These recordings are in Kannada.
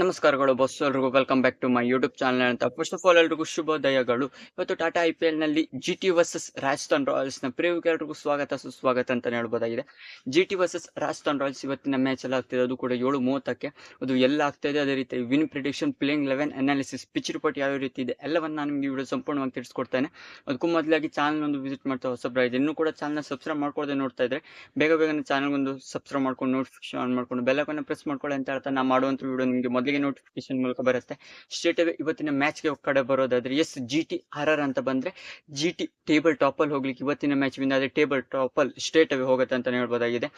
ನಮಸ್ಕಾರಗಳು ಬಸ್ ಎಲ್ರಿಗೂ. Welcome back to my YouTube channel ಅಂತ. ಫಸ್ಟ್ ಆಫ್ ಆಲ್ ಎಲ್ರಿಗೂ ಶುಭೋದಯಗಳು. ಇವತ್ತು ಟಾಟಾ ಐ ಪಿ ಎಲ್ನಲ್ಲಿ ಜಿ ಟಿ ವರ್ಸಸ್ ರಾಜಸ್ಥಾನ್ ರಾಯಲ್ಸ್ನ ಪ್ರಿವ್ಯೂಗೆ ಎಲ್ರಿಗೂ ಸ್ವಾಗತ, ಸುಸ್ವಾಗತ ಅಂತ ಹೇಳ್ಬೋದಾಗಿದೆ. G T versus Rajasthan Royals ಇವತ್ತಿನ ಮ್ಯಾಚ್ ಎಲ್ಲ ಆಗ್ತಿದೆ. ಅದು ಕೂಡ ಏಳು ಮೂವತ್ತಕ್ಕೆ. ಅದು ಎಲ್ಲ ಆಗ್ತಾ ಅದೇ ರೀತಿ win prediction playing eleven analysis pitch report ಯಾವ ರೀತಿ ಇದೆ, ಎಲ್ಲವನ್ನ ನಾನು ನಿಮಗೆ ವಿಡಿಯೋ ಸಂಪೂರ್ಣವಾಗಿ ತಿಳಿಸ್ಕೊಡ್ತೇನೆ. ಅದಕ್ಕೂ ಮೊದಲಾಗಿ ಚಾನಲ್ ಒಂದು ವಿಸಿಟ್ ಮಾಡ್ತಾ ಹೊಸಬ್ರ ಇದೆ ಇನ್ನೂ ಕೂಡ ಚಾನಲ್ ಸಬ್ಸ್ಕ್ರೈಬ್ ಮಾಡ್ಕೊಳ್ಳದೆ ನೋಡ್ತಾ ಇದ್ರೆ, ಬೇಗ ಬೇಗನೆ ಚಾನಲ್ ಒಂದು ಸಬ್ಸ್ಕ್ರೈಬ್ ಮಾಡ್ಕೊಂಡು ನೋಟಿಫಿಕೇಶನ್ ಆನ್ ಮಾಡ್ಕೊಂಡು ಬೆಲ್ಲಕನ್ನು ಪ್ರೆಸ್ ಮಾಡ್ಕೊಳ್ಳಿ ಅಂತ ಹೇಳ್ತಾ ನಾನು ಮಾಡುವಂಥ ವಿಡಿಯೋ ನಿಮಗೆ ಮೊದಲಿಗೆ ನೋಟಿಫಿಕೇಶನ್ ಮೂಲಕ ಬರುತ್ತೆ. ಸ್ಟೇಟ್ ಇವತ್ತಿನ ಮ್ಯಾಚ್ಗೆ ಕಡೆ ಬರೋದಾದ್ರೆ yes G T R R ಅಂತ ಬಂದ್ರೆ ಜಿ ಟಿ ಟೇಬಲ್ ಟಾಪಲ್ಲಿ ಹೋಗ್ಲಿಕ್ಕೆ ಇವತ್ತಿನ ಮ್ಯಾಚ್ ವಿನ್ ಆದರೆ ಟೇಬಲ್ ಟಾಪಲ್ ಸ್ಟೇಟ್ ಅವೇ ಹೋಗುತ್ತೆ ಅಂತ ಹೇಳ್ಬೋದಾಗಿದೆ.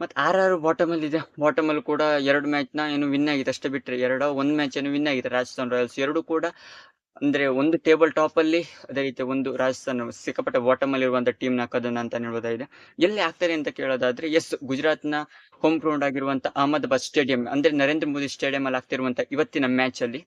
ಮತ್ತೆ ಆರ್ ಆರ್ ಬಾಟಮಲ್ಲಿ ಇದೆ. ಬಾಟಮಲ್ಲಿ ಕೂಡ ಎರಡು ಮ್ಯಾಚ್ನ ಏನು ವಿನ್ ಆಗಿದೆ. ಅಷ್ಟೇ ಬಿಟ್ಟರೆ ಎರಡೋ, ಒಂದು ಮ್ಯಾಚ್ ಏನು ವಿನ್ ಆಗಿದೆ. ರಾಜಸ್ಥಾನ್ ರಾಯಲ್ಸ್ ಎರಡು ಕೂಡ ಅಂದ್ರೆ ಒಂದು ಟೇಬಲ್ ಟಾಪ್ ಅಲ್ಲಿ, ಅದೇ ರೀತಿ ಒಂದು ರಾಜಸ್ಥಾನ ಸಿಕ್ಕಾಪಟ್ಟೆ ಟೀಮ್ನ ಕದನ ಅಂತ ಹೇಳ್ಬೋದಾಗಿದೆ. ಎಲ್ಲಿ ಆಗ್ತಾರೆ ಅಂತ ಕೇಳೋದಾದ್ರೆ, ಎಸ್ ಗುಜರಾತ್ನ ಹೋಮ್ ಗ್ರೌಂಡ್ ಆಗಿರುವಂಥ ಅಹಮದಾಬಾದ್ ಸ್ಟೇಡಿಯಂ ಅಂದ್ರೆ ನರೇಂದ್ರ ಮೋದಿ ಸ್ಟೇಡಿಯಂ ಅಲ್ಲಿ ಆಗ್ತಿರುವಂತ ಇವತ್ತಿನ ಮ್ಯಾಚ್ ಅಲ್ಲಿ.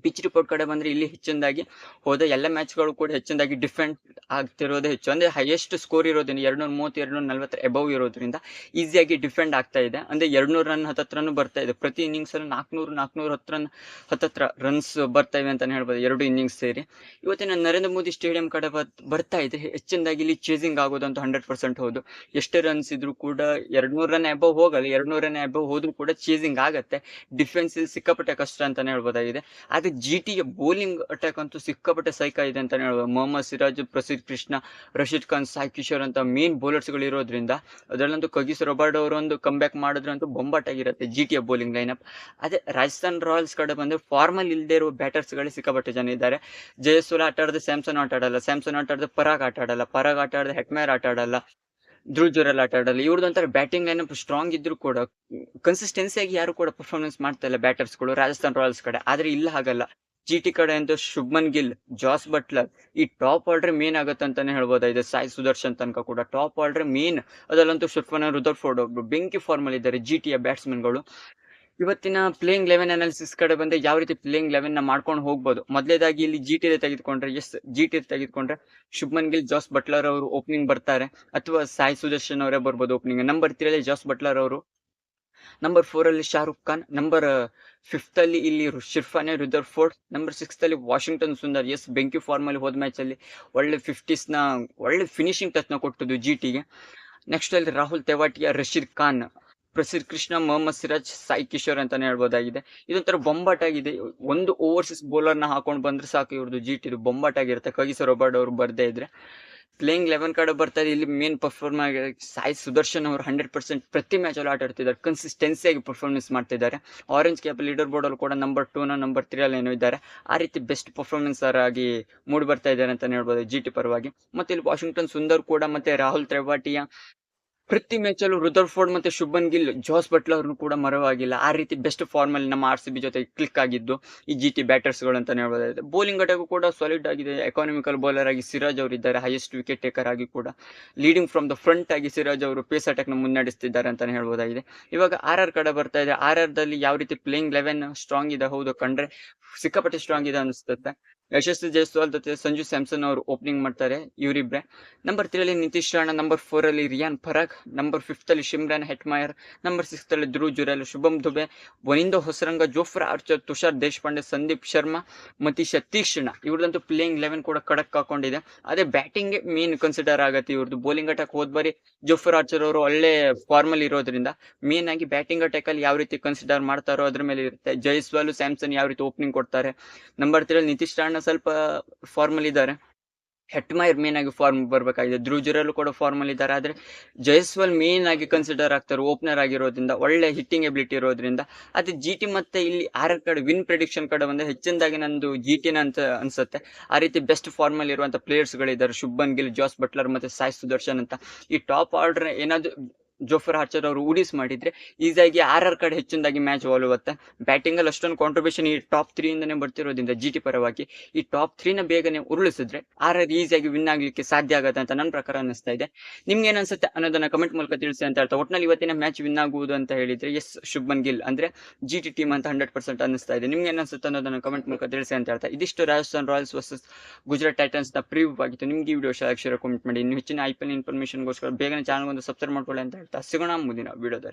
ಪಿಚ್ ರಿಪೋರ್ಟ್ ಕಡೆ ಬಂದ್ರೆ ಇಲ್ಲಿ ಹೆಚ್ಚಿನದಾಗಿ ಹೋದ ಎಲ್ಲ ಮ್ಯಾಚ್ಗಳು ಕೂಡ ಹೆಚ್ಚಿನದಾಗಿ ಡಿಫೆಂಡ್ ಆಗ್ತಿರೋದೇ ಹೆಚ್ಚು. ಅಂದ್ರೆ ಹೈಯೆಸ್ಟ್ ಸ್ಕೋರ್ ಇರೋದ್ರಿಂದ ಎರಡ್ನೂರ ಮೂವತ್ತು ಎರಡ್ನೂರ ನಲ್ವತ್ತರ ಎಬವ್ ಇರೋದ್ರಿಂದ ಈಸಿಯಾಗಿ ಡಿಫೆಂಡ್ ಆಗ್ತಾ ಇದೆ. ಅಂದ್ರೆ ಎರಡ್ನೂರು ರನ್ ಹತ್ತತ್ರನೂ ಬರ್ತಾ ಇದೆ. ಪ್ರತಿ ಇನ್ನಿಂಗ್ಸ್ ಅಲ್ಲಿ ನಾಲ್ಕುನೂರು ನಾಲ್ಕುನೂರ ಹತ್ತು ರನ್ ಹತ್ತತ್ರ ರನ್ಸ್ ಬರ್ತಾ ಇವೆ ಅಂತಾನೆ ಹೇಳ್ಬೋದು. ಎರಡು ಇನ್ನಿಂಗ್ಸ್ ಸೇರಿ. ಇವತ್ತಿನ ನರೇಂದ್ರ ಮೋದಿ ಸ್ಟೇಡಿಯಂ ಕಡೆ ಬರ್- ಬರ್ತಾ ಇದೆ. ಹೆಚ್ಚಿನದಾಗಿ ಇಲ್ಲಿ ಚೇಸಿಂಗ್ ಅಂತ ಹಂಡ್ರೆಡ್ ಪರ್ಸೆಂಟ್ ಹೌದು. ಎಷ್ಟೇ ರನ್ಸ್ ಇದ್ರೂ ಕೂಡ ಎರಡ್ನೂರ ರನ್ ಎಬವ್ ಹೋಗಲ್ಲ, ಎರಡ್ನೂರ ರನ್ ಎಬವ್ ಹೋದ್ರೂ ಕೂಡ ಚೇಸಿಂಗ್ ಆಗುತ್ತೆ. ಡಿಫೆನ್ಸ್ ಇಲ್ಲಿ ಸಿಕ್ಕಾಪಟ್ಟೆ ಕಷ್ಟ ಅಂತಾನೆ ಹೇಳ್ಬೋದಾಗಿದೆ. ಆದ್ರೆ ಜಿ ಟಿಯ ಬೌಲಿಂಗ್ ಅಟ್ಯಾಕ್ ಅಂತೂ ಸಿಕ್ಕಾಪಟ್ಟೆ ಸೈಕ ಇದೆ ಅಂತಲೇ ಹೇಳ್ಬೋದು. ಮೊಹಮ್ಮದ್ ಸಿರಾಜ್ ಪ್ರಸಿದ್ ಕೃಷ್ಣ, ರಶೀದ್ ಖಾನ್, ಸಾಯಿ ಕಿಶೋರ್ ಅಂತ ಮೇನ್ ಬೌಲರ್ಸ್ಗಳು ಇರೋದ್ರಿಂದ ಅದರಲ್ಲಂತೂ ಕಗಿಸ್ ರೊಬಾರ್ಡ್ ಅವರು ಒಂದು ಬ್ಯಾಕ್ ಮಾಡಿದ್ರಂತೂ ಬೊಂಬಾಟ್ ಆಗಿರುತ್ತೆ ಜಿ ಟಿಯ ಬೌಲಿಂಗ್ ಲೈನಪ್ ಅದೇ ರಾಜಸ್ಥಾನ್ ರಾಯಲ್ಸ್ ಕಡೆ ಬಂದರೆ ಫಾರ್ಮಲ್ ಇಲ್ಲದೆ ಇರುವ ಬ್ಯಾಟರ್ಸ್ಗಳೇ ಸಿಕ್ಕಾಪಟ್ಟೆ ಜನ ಇದ್ದಾರೆ. ಜಯಸೂಲ ಆಟ ಆಡಿದ್ರೆ ಸ್ಯಾಮ್ಸನ್ ಆಟ ಆಡಲ್ಲ. ಸ್ಯಾಮ್ಸನ್ ಆಟ ಆಡಿದ್ರೆ ಪರಾಗ್ ಆಟ ಆಡಲ್ಲ. ಪರಾಗ್ ಆಟ ಆಡಿದ್ರೆ ಹೆಟ್ಮೇರ್ ಆಟ ಆಡಲ್ಲ. ಧ್ರುವ್ ಆಟ ಆಡಲ್ಲ ಇವ್ರದ್ದು ಒಂಥರ ಬ್ಯಾಟಿಂಗ್ ಲೈನಪ್ ಸ್ಟ್ರಾಂಗ್ ಇದ್ರು ಕೂಡ ಕನ್ಸಿಸ್ಟೆನ್ಸಿಯಾಗಿ ಯಾರು ಕೂಡ ಪರ್ಫಾರ್ಮೆನ್ಸ್ ಮಾಡ್ತಾ ಇಲ್ಲ ಬ್ಯಾಟರ್ಸ್ಗಳು ರಾಜಸ್ಥಾನ್ ರಾಯಲ್ಸ್ ಕಡೆ. ಆದ್ರೆ ಇಲ್ಲ ಹಾಗಲ್ಲ. ಜಿ ಟಿ ಕಡೆ ಅಂತ ಶುಭ್ಮನ್ ಗಿಲ್ ಜಾಸ್ ಬಟ್ಲರ್ ಈ ಟಾಪ್ ಆರ್ಡರ್ ಮೇನ್ ಆಗುತ್ತೆ ಅಂತಾನೆ ಹೇಳ್ಬೋದಾಗಿದೆ ಸಾಯಿ ಸುದರ್ಶನ್ ತನಕ ಕೂಡ. ಟಾಪ್ ಆರ್ಡರ್ ಮೇನ್ ಅದರಲ್ಲಂತೂ ಶುರ್ಫನ ರುದರ್ಫೋರ್ಡ್ ಒಬ್ರು ಬೆಂಕಿ ಫಾರ್ಮಲ್ ಇದ್ದಾರೆ ಜಿ ಟಿಯ ಬ್ಯಾಟ್ಸ್ಮನ್ಗಳು ಇವತ್ತಿನ ಪ್ಲೇಯಿಂಗ್ ಲೆವೆನ್ ಅನಾಲಿಸಿಸ್ ಕಡೆ ಬಂದ್ರೆ ಯಾವ ರೀತಿ ಪ್ಲೇಯಿಂಗ್ ಲೆವೆನ್ನ ಮಾಡ್ಕೊಂಡು ಹೋಗ್ಬೋದು? ಮೊದಲೇದಾಗಿ ಇಲ್ಲಿ ಜಿ ಟಿ ತೆಗೆದುಕೊಂಡ್ರೆ ಎಸ್ ಜಿ ಟಿ ತೆಗೆದುಕೊಂಡ್ರೆ ಶುಭ್ಮನ್ ಗಿಲ್, ಜಾಸ್ ಬಟ್ಲರ್ ಅವರು ಓಪನಿಂಗ್ ಬರ್ತಾರೆ. ಅಥವಾ ಸಾಯಿ ಸುದರ್ಶನ್ ಅವರೇ ಬರ್ಬೋದು ಓಪನಿಂಗ್ ನಂಬರ್ ತ್ರೀ ಅಲ್ಲಿ ಜಾಸ್ ಬಟ್ಲರ್ ಅವರು. ನಂಬರ್ ಫೋರ್ ಅಲ್ಲಿ ಶಾರುಖ್ ಖಾನ್. ನಂಬರ್ ಫಿಫ್ತ್ ಅಲ್ಲಿ ಇಲ್ಲಿ ಶಿರ್ಫಾನೆ ರುದರ್ ಫೋರ್ಟ್ ನಂಬರ್ ಸಿಕ್ಸ್ ಅಲ್ಲಿ ವಾಷಿಂಗ್ಟನ್ ಸುಂದರ್. ಎಸ್ ಬೆಂಕಿ ಫಾರ್ಮ್ ಅಲ್ಲಿ ಹೋದ ಮ್ಯಾಚ್ ಅಲ್ಲಿ ಒಳ್ಳೆ ಫಿಫ್ಟೀಸ್ನ, ಒಳ್ಳೆ ಫಿನಿಶಿಂಗ್ ಟಚ್ನ ಕೊಟ್ಟದ್ದು ಜಿ ಟಿಗೆ ನೆಕ್ಸ್ಟ್ ಅಲ್ಲಿ ರಾಹುಲ್ ತೆವಾಟಿಯಾ, ರಶೀದ್ ಖಾನ್. ಪ್ರಸಿದ್ಧ ಕೃಷ್ಣ ಮೊಹಮ್ಮದ್ ಸಿರಾಜ್ ಸಾಯಿ ಕಿಶೋರ್ ಅಂತಾನೆ ಹೇಳ್ಬೋದಾಗಿದೆ. ಇದೊಂಥರ ಬೊಂಬಾಟ್ ಆಗಿದೆ ಒಂದು ಓವರ್ಸಿಸ್ ಬೌಲರ್ನ ಹಾಕೊಂಡು ಬಂದ್ರೆ ಸಾಕು ಇವ್ರದ್ದು ಜಿ ಟಿದು ಬೊಂಬಾಟ್ ಆಗಿರುತ್ತೆ ಕಗಿಸ ರೊಬಾರ್ಡ್ ಅವರು ಬರ್ದೇ ಇದ್ರೆ. ಪ್ಲೇಯಿಂಗ್ ಲೆವೆನ್ ಕಡೆ ಬರ್ತಾರೆ ಇಲ್ಲಿ ಮೇನ್ ಪರ್ಫಾರ್ಮ್ ಆಗಿ ಸಾಯಿ ಸುದರ್ಶನ್ ಅವರು ಹಂಡ್ರೆಡ್ ಪರ್ಸೆಂಟ್ ಪ್ರತಿ ಮ್ಯಾಚ್ ಅಲ್ಲಿ ಆಟ ಆಡ್ತಿದ್ದಾರೆ. ಕನ್ಸಿಸ್ಟೆನ್ಸಿಯಾಗಿ ಪರ್ಫಾರ್ಮೆನ್ಸ್ ಮಾಡ್ತಿದ್ದಾರೆ. ಆರೆಂಜ್ ಕ್ಯಾಪ್ ಲೀಡರ್ ಬೋರ್ಡ್ ಅಲ್ಲಿ ಕೂಡ ನಂಬರ್ ಟೂ ನ ನಂಬರ್ ತ್ರೀ ಅಲ್ಲಿ ಏನೋ ಇದ್ದಾರೆ. ಆ ರೀತಿ ಬೆಸ್ಟ್ ಪರ್ಫಾರ್ಮೆನ್ಸ್ ಆಗಿ ಮೂಡ್ ಬರ್ತಾ ಇದ್ದಾರೆ ಅಂತ ಹೇಳ್ಬೋದು ಜಿ ಟಿ ಪರವಾಗಿ. ಮತ್ತೆ ಇಲ್ಲಿ ವಾಷಿಂಗ್ಟನ್ ಸುಂದರ್ ಕೂಡ ಮತ್ತೆ ರಾಹುಲ್ ತ್ರೆವಾಟಿಯಾ ಪ್ರತಿ ಮ್ಯಾಚಲ್ಲೂ ರುದರ್ ಫೋರ್ಡ್ ಮತ್ತೆ ಶುಭನ್ ಗಿಲ್ ಜೋಸ್ ಬಟ್ಲ ಬಟ್ಲರ್ ಕೂಡ ಮರವಾಗಿಲ್ಲ. ಆ ರೀತಿ ಬೆಸ್ಟ್ ಫಾರ್ಮ್ ಅಲ್ಲಿ ನಮ್ಮ ಆರ್ ಸಿ ಬಿ ಜೊತೆ ಕ್ಲಿಕ್ ಆಗಿದ್ದು, ಈ ಜಿ ಟಿ ಬ್ಯಾಟರ್ಸ್ಗಳು ಅಂತ ಹೇಳ್ಬೋದಾಗಿದೆ ಬೌಲಿಂಗ್ ಘಟಕ ಕೂಡ ಸಾಲಿಡ್ ಆಗಿದೆ. ಎಕಾನಮಿಕಲ್ ಬೌಲರ್ ಆಗಿ ಸಿರಾಜ್ ಅವರು ಇದ್ದಾರೆ ಹೈಯೆಸ್ಟ್ ವಿಕೆಟ್ ಟೇಕರ್ ಆಗಿ ಕೂಡ. ಲೀಡಿಂಗ್ ಫ್ರಮ್ ದ ಫ್ರಂಟ್ ಆಗಿ ಸಿರಾಜ್ ಅವರು ಪೇಸ್ ಅಟ್ಯಾಕ್ನ ಮುನ್ನಡೆಸ್ತಿದ್ದಾರೆ ಅಂತಾನೆ ಹೇಳ್ಬೋದಾಗಿದೆ. ಇವಾಗ ಆರ್ ಆರ್ ಕಡೆ ಬರ್ತಾ ಇದೆ. ಆರ್ ಆರ್ ದಲ್ಲಿ ಯಾವ ರೀತಿ ಪ್ಲೇಯಿಂಗ್ ಲೆವೆನ್ ಸ್ಟ್ರಾಂಗ್ ಇದೆ? ಹೌದು, ಕಂಡ್ರೆ ಸಿಕ್ಕಾಪಟ್ಟೆ ಸ್ಟ್ರಾಂಗ್ ಇದೆ ಅನಿಸುತ್ತೆ. ಯಶಸ್ವಿ ಜೈಸ್ವಾಲ್ ಜೊತೆ ಸಂಜು ಸ್ಯಾಮ್ಸನ್ ಅವರು ಓಪನಿಂಗ್ ಮಾಡ್ತಾರೆ, ಇವರಿಬ್ರೆ. ನಂಬರ್ ತ್ರೀ ಅಲ್ಲಿ ನಿತೀಶ್ ರಾಣಾ ನಂಬರ್ ಫೋರ್ ಅಲ್ಲಿ ರಿಯಾನ್ ಪರಾಗ್ ನಂಬರ್ ಫಿಫ್ತ್ ಅಲ್ಲಿ ಶಿಮ್ರಾನ್ ಹೆಟ್ಮಾಯರ್ ನಂಬರ್ ಸಿಕ್ಸ್ ಅಲ್ಲಿ ಧ್ರುವ್ ಜುರೇಲ್ ಶುಭಮ್ ದುಬೆ, ವನಿಂದೋ ಹೊಸರಂಗ, ಜೋಫ್ರಾ ಆರ್ಚರ್, ತುಷಾರ್ ದೇಶಪಾಂಡೆ, ಸಂದೀಪ್ ಶರ್ಮಾ, ಮತೀಶ ತೀಕ್ಷ್ಣ ಇವ್ರದಂತೂ ಪ್ಲೇಯಿಂಗ್ ಲೆವೆನ್ ಕೂಡ ಕಡಕ್ ಹಾಕೊಂಡಿದೆ. ಅದೇ ಬ್ಯಾಟಿಂಗ್ ಮೇನ್ ಕನ್ಸಿಡರ್ ಆಗತ್ತೆ ಇವ್ರದ್ದು ಬೌಲಿಂಗ್ ಅಟ್ಯಾಕ್ ಹೋದ್ ಬಾರಿ ಜೋಫರ್ ಆರ್ಚರ್ ಅವರು ಒಳ್ಳೆ ಫಾರ್ಮಲ್ ಇರೋದ್ರಿಂದ ಮೇನ್ ಆಗಿ ಬ್ಯಾಟಿಂಗ್ ಅಟ್ಯಾಕ್ ಅಲ್ಲಿ ಯಾವ ರೀತಿ ಕನ್ಸಿಡರ್ ಮಾಡ್ತಾರೋ ಅದ್ರ ಮೇಲೆ ಇರುತ್ತೆ. ಜೈಸ್ವಾಲ್ ಸ್ಯಾಮ್ಸನ್ ಯಾವ ರೀತಿ ಓಪನಿಂಗ್ ಕೊಡ್ತಾರೆ. ನಂಬರ್ ತ್ರೀ ನಿತೀಶ್ ರಾಣಾ ಸ್ವಲ್ಪ ಫಾರ್ಮಲ್ ಇದ್ದಾರೆ. ಹೆಟ್ಮೈರ್ ಮೇನ್ ಆಗಿ ಫಾರ್ಮ್ ಬರಬೇಕಾಗಿದೆ. ಧ್ರುವ್ ಜುರಲ್ ಕೂಡ ಫಾರ್ಮಲ್ ಇದ್ದಾರೆ. ಆದರೆ ಜೈಸ್ವಾಲ್ ಮೇನ್ ಆಗಿ ಕನ್ಸಿಡರ್ ಆಗ್ತಾರೆ ಓಪನರ್ ಆಗಿರೋದ್ರಿಂದ, ಒಳ್ಳೆ ಹಿಟ್ಟಿಂಗ್ ಎಬಿಲಿಟಿ ಇರೋದ್ರಿಂದ. ಅದೇ ಜಿ ಟಿ ಮತ್ತೆ ಇಲ್ಲಿ ಆರ್ ಕಡೆ ವಿನ್ ಪ್ರಿಡಿಕ್ಷನ್ ಕಡೆ ಬಂದ್ರೆ ಹೆಚ್ಚಿನದಾಗಿ ನಂದು ಜಿ ಟಿನ ಅಂತ ಅನ್ಸುತ್ತೆ. ಆ ರೀತಿ ಬೆಸ್ಟ್ ಫಾರ್ಮಲ್ ಇರುವಂತ ಪ್ಲೇಯರ್ಸ್ಗಳಿದ್ದಾರೆ ಶುಭನ್ ಗಿಲ್ ಜಾಸ್ ಬಟ್ಲರ್ ಮತ್ತೆ ಸಾಯಿ ಸುದರ್ಶನ್ ಅಂತ. ಈ ಟಾಪ್ ಆರ್ಡರ್ ಏನಾದ್ರು ಜೋಫರ್ ಹಾರ್ಚರ್ ಅವರು ಉಡಿಸ್ ಮಾಡಿದ್ರೆ ಈಸಿಯಾಗಿ ಆರ್ ಆರ್ ಕಡೆ ಹೆಚ್ಚಿನದಾಗಿ ಮ್ಯಾಚ್ ಒಲುತ್ತೆ ಬ್ಯಾಟಿಂಗ್ ಅಲ್ಲಿ ಅಷ್ಟೊಂದು ಕಾಂಟ್ರಿಬ್ಯೂಷನ್ ಈ ಟಾಪ್ ತ್ರೀ ಇಂದನೇ ಬರ್ತಿರೋದ್ರಿಂದ ಜಿ ಟಿ ಪರವಾಗಿ ಈ ಟಾಪ್ ತ್ರೀನ ಬೇಗನೆ ಉರುಳಿಸಿದ್ರೆ ಆರ್ ಆರ್ ಈಸಿಯಾಗಿ ವಿನ್ ಆಗಲಿಕ್ಕೆ ಸಾಧ್ಯ ಆಗುತ್ತೆ ಅಂತ ನನ್ನ ಪ್ರಕಾರ ಅನಿಸ್ತಾ ಇದೆ. ನಿಮ್ಗೆ ಏನನ್ಸುತ್ತೆ ಅನ್ನೋದನ್ನ ಕಮೆಂಟ್ ಮೂಲಕ ತಿಳಿಸಿ ಅಂತ ಹೇಳ್ತಾ, ಒಟ್ನಲ್ಲಿ ಇವತ್ತಿನ ಮ್ಯಾಚ್ ವಿನ್ ಆಗುವುದು ಅಂತ ಹೇಳಿದ್ರೆ ಎಸ್ ಶುಭನ್ ಗಿಲ್ ಅಂದ್ರೆ ಜಿ ಟಿ ಟೀಮ್ ಅಂತ ಹಂಡ್ರೆಡ್ ಪರ್ಸೆಂಟ್ ಅನಿಸ್ತಾ ಇದೆ. ನಿಮ್ಗೆ ಏನನ್ಸುತ್ತೆ ಅನ್ನೋದನ್ನ ಕಮೆಂಟ್ ಮೂಲಕ ತಿಳಿಸಿ ಅಂತ ಹೇಳ್ತಾ, ಇದಿಷ್ಟು ರಾಜಸ್ಥಾನ್ ರಾಯಲ್ಸ್ ವರ್ಸಸ್ ಗುಜರಾತ್ ಟೈಟನ್ಸ್ನ ಪ್ರಿವ್ಯೂ ಆಗಿತ್ತು. ನಿಮ್ಗೆ ಈ ವಿಡಿಯೋ ಶೇರ್ ಕಮೆಂಟ್ ಮಾಡಿ. ಇನ್ನು ಹೆಚ್ಚಿನ ಐ ಪಿ ಎಲ್ ಇನ್ಫಾರ್ಮೇಷನ್ಗೋಸ್ಕರ ಬೇಗನೆ ಚಾನಲ್ ಒಂದು ಸಬ್ಸ್ಕ್ರೈಬ್ ಮಾಡ್ಕೊಳ್ಳಿ ಅಂತ ಹೇಳ್ತಾ. तस्सगुणा मुलीना विडोदले